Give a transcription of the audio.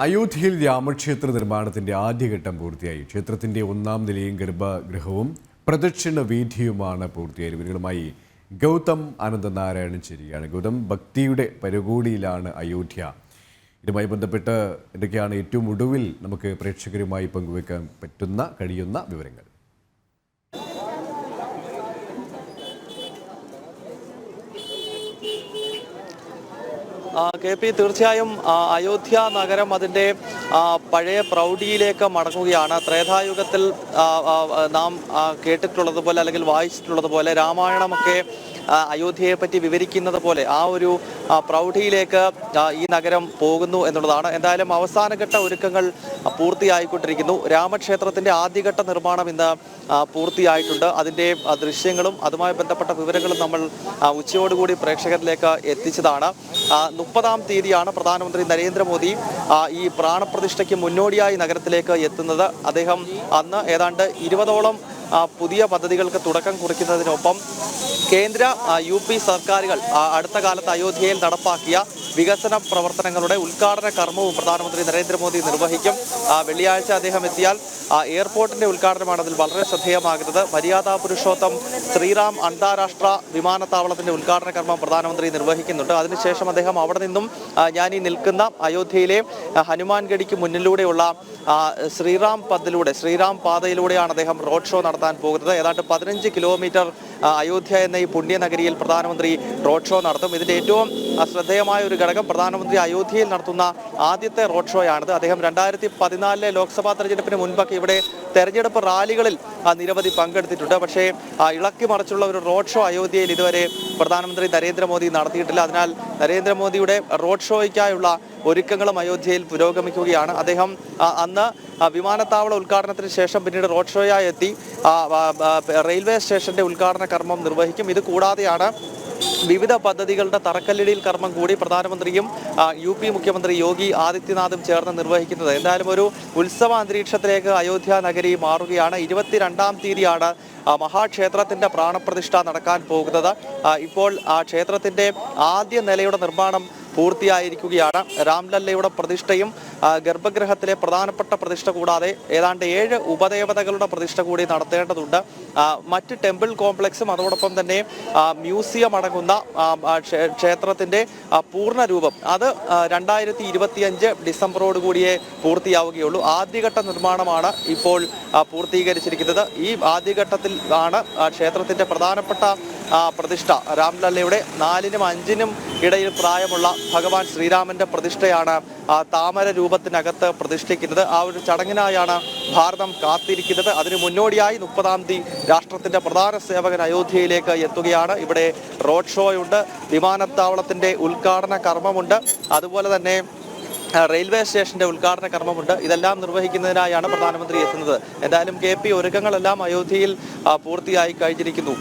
അയോധ്യയിൽ രാമക്ഷേത്ര നിർമ്മാണത്തിന്റെ ആദ്യഘട്ടം പൂർത്തിയായി. ക്ഷേത്രത്തിന്റെ ഒന്നാം നിലയും ഗർഭഗൃഹവും പ്രദക്ഷിണ വീഥിയുമാണ് പൂർത്തിയായി ഇവരുമായി ഗൗതം അനന്തനാരായണൻ ശരിയാണ് ഗൗതം ഭക്തിയുടെ പരകോടിയിലാണ് അയോധ്യ. ഇതുമായി ബന്ധപ്പെട്ട് എന്തൊക്കെയാണ് ഏറ്റവും ഒടുവിൽ നമുക്ക് പ്രേക്ഷകരുമായി പങ്കുവെക്കാൻ പറ്റുന്ന കഴിയുന്ന വിവരങ്ങൾ ആ, കെ പി തീർച്ചയായും അയോധ്യ നഗരം അതിന്റെ പഴയ പ്രൗഢിയിലേക്ക് മടങ്ങുകയാണ്. ത്രേതായുഗത്തിൽ നാം കേട്ടിട്ടുള്ളത് കേട്ടിട്ടുള്ളതുപോലെ അല്ലെങ്കിൽ വായിച്ചിട്ടുള്ളതുപോലെ രാമായണമൊക്കെ ആ, അയോധ്യയെ പറ്റി വിവരിക്കുന്നത് പോലെ ആ ഒരു പ്രൗഢിയിലേക്ക് ഈ നഗരം പോകുന്നു എന്നുള്ളതാണ്. എന്തായാലും അവസാനഘട്ട ഒരുക്കങ്ങൾ പൂർത്തിയായിക്കൊണ്ടിരിക്കുന്നു. രാമക്ഷേത്രത്തിന്റെ ആദ്യഘട്ട നിർമ്മാണം ഇന്ന് പൂർത്തിയായിട്ടുണ്ട്. അതിന്റെ ദൃശ്യങ്ങളും അതുമായി ബന്ധപ്പെട്ട വിവരങ്ങളും നമ്മൾ ഉച്ചയോടുകൂടി പ്രേക്ഷകരിലേക്ക് എത്തിച്ചതാണ്. മുപ്പതാം തീയതിയാണ് പ്രധാനമന്ത്രി നരേന്ദ്രമോദി ഈ പ്രാണപ്രതിഷ്ഠയ്ക്ക് മുന്നോടിയായി നഗരത്തിലേക്ക് എത്തുന്നത്. അദ്ദേഹം അന്ന് ഏതാണ്ട് ഇരുപതോളം പുതിയ പദ്ധതികൾക്ക് തുടക്കം കുറിക്കുന്നതിനൊപ്പം കേന്ദ്ര യു സർക്കാരുകൾ അടുത്ത കാലത്ത് അയോധ്യയിൽ നടപ്പാക്കിയ വികസന പ്രവർത്തനങ്ങളുടെ ഉദ്ഘാടന കർമ്മവും പ്രധാനമന്ത്രി നരേന്ദ്രമോദി നിർവഹിക്കും. വെള്ളിയാഴ്ച അദ്ദേഹം എത്തിയാൽ എയർപോർട്ടിന്റെ ഉദ്ഘാടനമാണ് അതിൽ വളരെ ശ്രദ്ധേയമാകുന്നത്. മര്യാദാ പുരുഷോത്തം ശ്രീറാം അന്താരാഷ്ട്ര വിമാനത്താവളത്തിന്റെ ഉദ്ഘാടന കർമ്മം പ്രധാനമന്ത്രി നിർവഹിക്കുന്നുണ്ട്. അതിനുശേഷം അദ്ദേഹം അവിടെ നിന്നും ഞാൻ ഈ നിൽക്കുന്ന അയോധ്യയിലെ ഹനുമാൻഗഡിക്ക് മുന്നിലൂടെയുള്ള ശ്രീറാം പദിലൂടെ ശ്രീറാം പാതയിലൂടെയാണ് അദ്ദേഹം റോഡ് ഷോ നടത്താൻ പോകുന്നത്. ഏതാണ്ട് പതിനഞ്ച് കിലോമീറ്റർ അയോധ്യ എന്ന ഈ പുണ്യനഗരിയിൽ പ്രധാനമന്ത്രി റോഡ് ഷോ നടത്തും. ഇതിന്റെ ഏറ്റവും ശ്രദ്ധേയമായ ഒരു ഘടകം പ്രധാനമന്ത്രി അയോധ്യയിൽ നടത്തുന്ന ആദ്യത്തെ റോഡ് ഷോയാണിത് അദ്ദേഹം രണ്ടായിരത്തി പതിനാലിലെ ലോക്സഭാ തെരഞ്ഞെടുപ്പിന് മുൻപൊക്കെ ഇവിടെ തെരഞ്ഞെടുപ്പ് റാലികളിൽ നിരവധി പങ്കെടുത്തിട്ടുണ്ട്. പക്ഷേ ഇളക്കി മറിച്ചുള്ള ഒരു റോഡ് ഷോ അയോധ്യയിൽ ഇതുവരെ പ്രധാനമന്ത്രി നരേന്ദ്രമോദി നടത്തിയിട്ടില്ല. അതിനാൽ നരേന്ദ്രമോദിയുടെ റോഡ് ഷോയ്ക്കായുള്ള ഒരുക്കങ്ങളും അയോധ്യയിൽ പുരോഗമിക്കുകയാണ്. അദ്ദേഹം അന്ന് വിമാനത്താവള ഉദ്ഘാടനത്തിന് ശേഷം പിന്നീട് റോഡ് ഷോയായി എത്തി. റെയിൽവേ സ്റ്റേഷന്റെ ഉദ്ഘാടന കർമ്മം നിർവഹിക്കും. ഇത് കൂടാതെയാണ് വിവിധ പദ്ധതികളുടെ തറക്കല്ലിടിയിൽ കർമ്മം കൂടി പ്രധാനമന്ത്രിയും യു പി മുഖ്യമന്ത്രി യോഗി ആദിത്യനാഥും ചേർന്ന് നിർവഹിക്കുന്നത്. എന്തായാലും ഒരു ഉത്സവ അന്തരീക്ഷത്തിലേക്ക് അയോധ്യ നഗരി മാറുകയാണ്. ഇരുപത്തിരണ്ടാം തീയതിയാണ് മഹാക്ഷേത്രത്തിന്റെ പ്രാണപ്രതിഷ്ഠ നടക്കാൻ പോകുന്നത്. ഇപ്പോൾ ആ ക്ഷേത്രത്തിന്റെ ആദ്യ നിലയുടെ നിർമ്മാണം പൂർത്തിയായിരിക്കുകയാണ്. രാംലല്ലയുടെ പ്രതിഷ്ഠയും ഗർഭഗൃഹത്തിലെ പ്രധാനപ്പെട്ട പ്രതിഷ്ഠ കൂടാതെ ഏതാണ്ട് ഏഴ് ഉപദേവതകളുടെ പ്രതിഷ്ഠ കൂടി നടത്തേണ്ടതുണ്ട്. മറ്റ് ടെമ്പിൾ കോംപ്ലക്സും അതോടൊപ്പം തന്നെ മ്യൂസിയം അടങ്ങുന്ന ആ, ആ, ക്ഷേത്രത്തിന്റെ ആ, പൂർണ രൂപം. അത് രണ്ടായിരത്തി ഇരുപത്തിയഞ്ച് ഡിസംബറോട് കൂടിയേ പൂർത്തിയാവുകയുള്ളൂ. ആദ്യഘട്ട നിർമ്മാണമാണ് ഇപ്പോൾ പൂർത്തീകരിച്ചിരിക്കുന്നത്. ഈ ആദ്യഘട്ടത്തിൽ ആണ് ക്ഷേത്രത്തിന്റെ പ്രധാനപ്പെട്ട പ്രതിഷ്ഠ. രാംലല്ലയുടെ നാലിനും അഞ്ചിനും ഇടയിൽ പ്രായമുള്ള ഭഗവാൻ ശ്രീരാമന്റെ പ്രതിഷ്ഠയാണ് താമര താമര രൂപത്തിനകത്ത് പ്രതിഷ്ഠിക്കുന്നത് ആ ഒരു ചടങ്ങിനായാണ് ഭാരതം കാത്തിരിക്കുന്നത്. അതിന് മുന്നോടിയായി മുപ്പതാം തീയതി രാഷ്ട്രത്തിന്റെ പ്രധാന സേവകൻ അയോധ്യയിലേക്ക് എത്തുകയാണ്. ഇവിടെ റോഡ് ഷോയുണ്ട് വിമാനത്താവളത്തിന്റെ ഉദ്ഘാടന കർമ്മമുണ്ട് അതുപോലെ തന്നെ റെയിൽവേ സ്റ്റേഷന്റെ ഉദ്ഘാടന കർമ്മമുണ്ട്. ഇതെല്ലാം നിർവഹിക്കുന്നതിനായാണ് പ്രധാനമന്ത്രി എത്തുന്നത്. എന്തായാലും കെ ഒരുക്കങ്ങളെല്ലാം അയോധ്യയിൽ പൂർത്തിയായി കഴിഞ്ഞിരിക്കുന്നു.